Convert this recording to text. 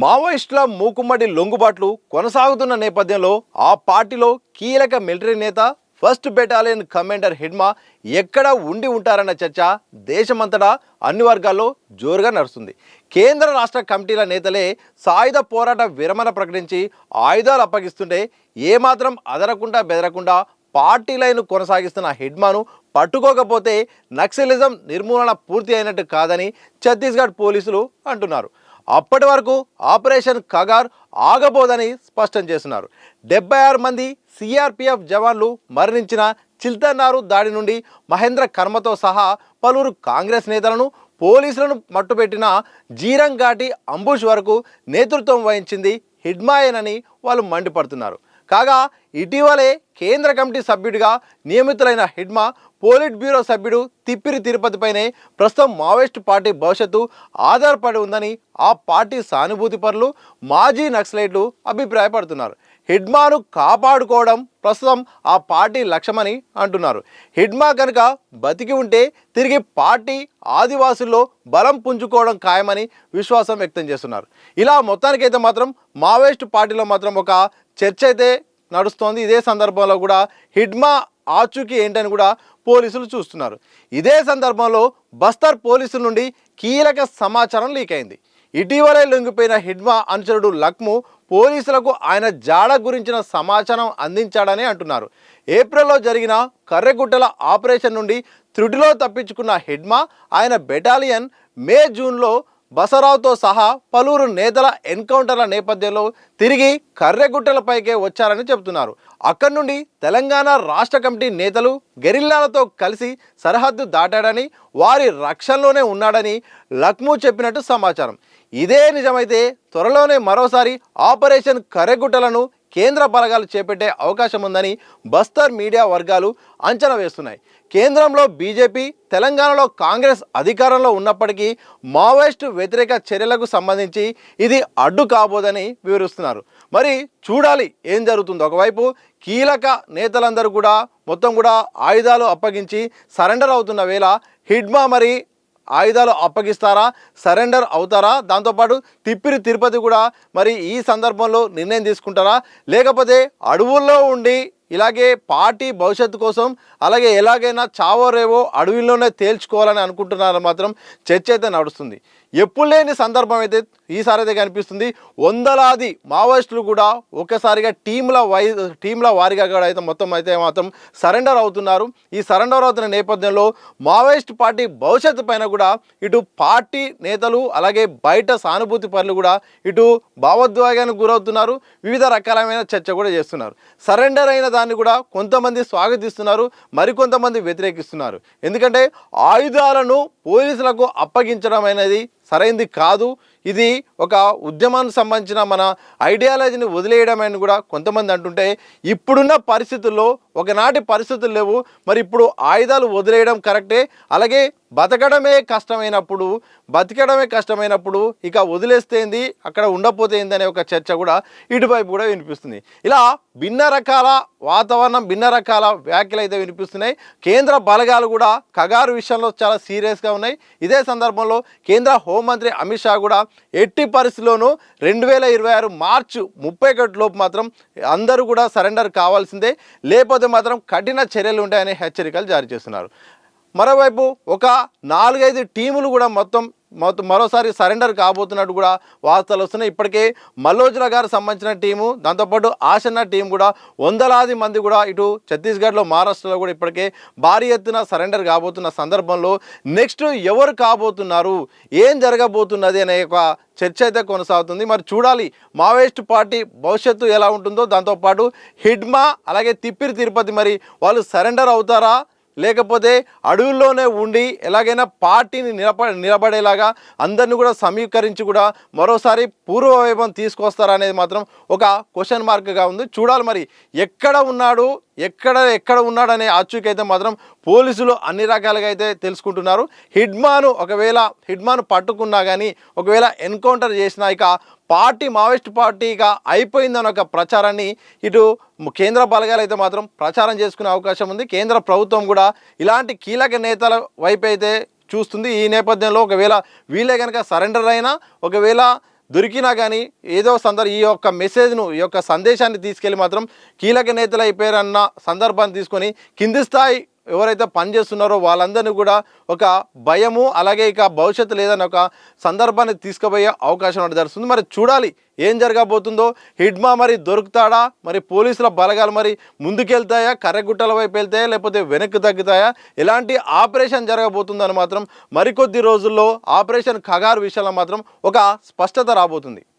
మావోయిస్టుల మూకుమ్మడి లొంగుబాట్లు కొనసాగుతున్న నేపథ్యంలో ఆ పార్టీలో కీలక మిలిటరీ నేత ఫస్ట్ బెటాలియన్ కమాండర్ హిడ్మా ఎక్కడ ఉండి ఉంటారన్న చర్చ దేశమంతటా అన్ని వర్గాల్లో జోరుగా నడుస్తుంది. కేంద్ర రాష్ట్ర కమిటీల నేతలే సాయుధ పోరాట విరమణ ప్రకటించి ఆయుధాలు అప్పగిస్తుంటే ఏమాత్రం అదరకుండా బెదరకుండా పార్టీ లైన్ కొనసాగిస్తున్న హిడ్మాను పట్టుకోకపోతే నక్సలిజం నిర్మూలన పూర్తి అయినట్టు కాదని ఛత్తీస్గఢ్ పోలీసులు అంటున్నారు. అప్పటి వరకు ఆపరేషన్ కగార్ ఆగబోదని స్పష్టం చేస్తున్నారు. డెబ్బై ఆరు మంది సిఆర్పిఎఫ్ జవాన్లు మరణించిన చిల్తన్నారు దాడి నుండి మహేంద్ర కర్మతో సహా పలువురు కాంగ్రెస్ నేతలను పోలీసులను మట్టుపెట్టిన జీరంఘాటి అంబుష్ వరకు నేతృత్వం వహించింది హిడ్మాయేనని వాళ్ళు మండిపడుతున్నారు. కాగా ఇటీవలే కేంద్ర కమిటీ సభ్యుడిగా నియమితులైన హిడ్మా పోలిట్ బ్యూరో సభ్యుడు తిప్పిరి తిరుపతిపైనే ప్రస్తుతం మావోయిస్టు పార్టీ భవిష్యత్తు ఆధారపడి ఉందని ఆ పార్టీ సానుభూతి పరులు మాజీ నక్సలైట్లు అభిప్రాయపడుతున్నారు. హిడ్మాను కాపాడుకోవడం ప్రస్తుతం ఆ పార్టీ లక్ష్యమని అంటున్నారు. హిడ్మా కనుక బతికి ఉంటే తిరిగి పార్టీ ఆదివాసుల్లో బలం పుంజుకోవడం ఖాయమని విశ్వాసం వ్యక్తం చేస్తున్నారు. ఇలా మొత్తానికైతే మాత్రం మావోయిస్టు పార్టీలో మాత్రం ఒక చర్చ అయితే నడుస్తోంది. ఇదే సందర్భంలో కూడా హిడ్మా ఆచూకీ ఏంటని కూడా పోలీసులు చూస్తున్నారు. ఇదే సందర్భంలో బస్తర్ పోలీసుల నుండి కీలక సమాచారం లీక్ అయింది. ఇటీవలే లొంగిపోయిన హిడ్మా అనుచరుడు లక్ము పోలీసులకు ఆయన జాడ గురించిన సమాచారం అందించాడని అంటున్నారు. ఏప్రిల్లో జరిగిన కర్రెగుట్టల ఆపరేషన్ నుండి త్రుటిలో తప్పించుకున్న హిడ్మా ఆయన బెటాలియన్ మే జూన్లో బసరావుతో సహా పలువురు నేతల ఎన్కౌంటర్ల నేపథ్యంలో తిరిగి కర్రెగుట్టలపైకే వచ్చారని చెబుతున్నారు. అక్కడి నుండి తెలంగాణ రాష్ట్ర కమిటీ నేతలు గెరిల్లాలతో కలిసి సరిహద్దు దాటాడని వారి రక్షణలోనే ఉన్నాడని లక్ము చెప్పినట్టు సమాచారం. ఇదే నిజమైతే త్వరలోనే మరోసారి ఆపరేషన్ కర్రెగుట్టలను కేంద్ర బలగాలు చేపట్టే అవకాశం ఉందని బస్తర్ మీడియా వర్గాలు అంచనా వేస్తున్నాయి. కేంద్రంలో బీజేపీ తెలంగాణలో కాంగ్రెస్ అధికారంలో ఉన్నప్పటికీ మావోయిస్టు వ్యతిరేక చర్యలకు సంబంధించి ఇది అడ్డు కాబోదని వివరిస్తున్నారు. మరి చూడాలి ఏం జరుగుతుందో. ఒకవైపు కీలక నేతలందరూ కూడా మొత్తం కూడా ఆయుధాలు అప్పగించి సరెండర్ అవుతున్న వేళ హిడ్మా మరి ఆయుధాలు అప్పగిస్తారా? సరెండర్ అవుతారా? దాంతోపాటు తిప్పిరి తిరుపతి కూడా మరి ఈ సందర్భంలో నిర్ణయం తీసుకుంటారా? లేకపోతే అడవుల్లో ఉండి ఇలాగే పార్టీ భవిష్యత్తు కోసం అలాగే ఎలాగైనా చావో రేవో అడవిలోనే తేల్చుకోవాలని అనుకుంటున్నారని మాత్రం చర్చ అయితే నడుస్తుంది. ఎప్పుడు లేని సందర్భం అయితే ఈసారి అయితే కనిపిస్తుంది. వందలాది మావోయిస్టులు కూడా ఒక్కసారిగా టీంల వై టీంల వారిగా కూడా అయితే మొత్తం అయితే మాత్రం సరెండర్ అవుతున్నారు. ఈ సరెండర్ అవుతున్న నేపథ్యంలో మావోయిస్ట్ పార్టీ భవిష్యత్తు పైన కూడా ఇటు పార్టీ నేతలు అలాగే బయట సానుభూతి పనులు కూడా ఇటు భావోద్వేగానికి గురవుతున్నారు. వివిధ రకాలమైన చర్చ కూడా చేస్తున్నారు. సరెండర్ అయిన దాన్ని కూడా కొంతమంది స్వాగతిస్తున్నారు. మరికొంతమంది వ్యతిరేకిస్తున్నారు. ఎందుకంటే ఆయుధాలను పోలీసులకు అప్పగించడం అనేది సరైంది కాదు. ఇది ఒక ఉద్యమానికి సంబంధించిన మన ఐడియాలజీని వదిలేయడం అని కూడా కొంతమంది అంటుంటే ఇప్పుడున్న పరిస్థితుల్లో ఒకనాటి పరిస్థితులు లేవు. మరి ఇప్పుడు ఆయుధాలు వదిలేయడం కరెక్టే? అలాగే బతకడమే కష్టమైనప్పుడు బతకడమే కష్టమైనప్పుడు ఇక వదిలేస్తేంది అక్కడ ఉండపోతేంది అనే ఒక చర్చ కూడా ఇటువైపు కూడా వినిపిస్తుంది. ఇలా భిన్న రకాల వాతావరణం భిన్న రకాల వ్యాఖ్యలు అయితే వినిపిస్తున్నాయి. కేంద్ర బలగాలు కూడా కగారు విషయంలో చాలా సీరియస్గా ఉన్నాయి. ఇదే సందర్భంలో కేంద్ర హోంమంత్రి అమిత్ షా కూడా ఎట్టి పరిస్థితుల్లోనూ రెండు వేల ఇరవై ఆరు మార్చి ముప్పై ఒకటి లోపు మాత్రం అందరూ కూడా సరెండర్ కావాల్సిందే. లేకపోతే మాత్రం కఠిన చర్యలు ఉంటాయని హెచ్చరికలు జారీ చేస్తున్నారు. మరోవైపు ఒక నాలుగైదు టీములు కూడా మొత్తం మొత్తం మరోసారి సరెండర్ కాబోతున్నట్టు కూడా వార్తలు వస్తున్నాయి. ఇప్పటికే మల్లోజుల గారు సంబంధించిన టీము దాంతోపాటు ఆశన్న టీం కూడా వందలాది మంది కూడా ఇటు ఛత్తీస్గఢ్లో మహారాష్ట్రలో కూడా ఇప్పటికే భారీ ఎత్తున సరెండర్ కాబోతున్న సందర్భంలో నెక్స్ట్ ఎవరు కాబోతున్నారు? ఏం జరగబోతున్నది అనే ఒక చర్చ అయితే కొనసాగుతుంది. మరి చూడాలి మావోయిస్ట్ పార్టీ భవిష్యత్తు ఎలా ఉంటుందో. దాంతోపాటు హిడ్మా అలాగే తిప్పిరి తిరుపతి మరి వాళ్ళు సరెండర్ అవుతారా? లేకపోతే అడవుల్లోనే ఉండి ఎలాగైనా పార్టీని నిలబ నిలబడేలాగా అందరిని కూడా సమీకరించి కూడా మరోసారి పూర్వవైభవం తీసుకొస్తారనేది మాత్రం ఒక క్వశ్చన్ మార్క్గా ఉంది. చూడాలి మరి ఎక్కడ ఉన్నాడు ఎక్కడ ఎక్కడ ఉన్నాడనే ఆచూకైతే మాత్రం పోలీసులు అన్ని రకాలుగా అయితే తెలుసుకుంటున్నారు. హిడ్మాను ఒకవేళ హిడ్మాను పట్టుకున్నా కానీ ఒకవేళ ఎన్కౌంటర్ చేసినా ఇక పార్టీ మావోయిస్ట్ పార్టీగా అయిపోయిందన్న ఒక ప్రచారాన్ని ఇటు కేంద్ర బలగాలు అయితే మాత్రం ప్రచారం చేసుకునే అవకాశం ఉంది. కేంద్ర ప్రభుత్వం కూడా ఇలాంటి కీలక నేతల వైపు అయితే చూస్తుంది. ఈ నేపథ్యంలో ఒకవేళ వీళ్ళే కనుక సరెండర్ అయినా ఒకవేళ దొరికినా కానీ ఏదో సందర్భ ఈ యొక్క మెసేజ్ను ఈ యొక్క సందేశాన్ని తీసుకెళ్ళి మాత్రం కీలక నేతలు అయిపోయారన్న సందర్భాన్ని తీసుకొని కింది స్థాయి ఎవరైతే పనిచేస్తున్నారో వాళ్ళందరినీ కూడా ఒక భయము అలాగే ఇక భవిష్యత్తు లేదని ఒక సందర్భాన్ని తీసుకుపోయే అవకాశం అనేది జరుగుతుంది. మరి చూడాలి ఏం జరగబోతుందో. హిడ్మా మరి దొరుకుతాడా? మరి పోలీసుల బలగాలు మరి ముందుకెళ్తాయా? కర్రగుట్టల వైపు వెళ్తాయా? లేకపోతే వెనక్కి తగ్గుతాయా? ఎలాంటి ఆపరేషన్ జరగబోతుందని మాత్రం మరికొద్ది రోజుల్లో ఆపరేషన్ ఖగార్ విషయంలో మాత్రం ఒక స్పష్టత రాబోతుంది.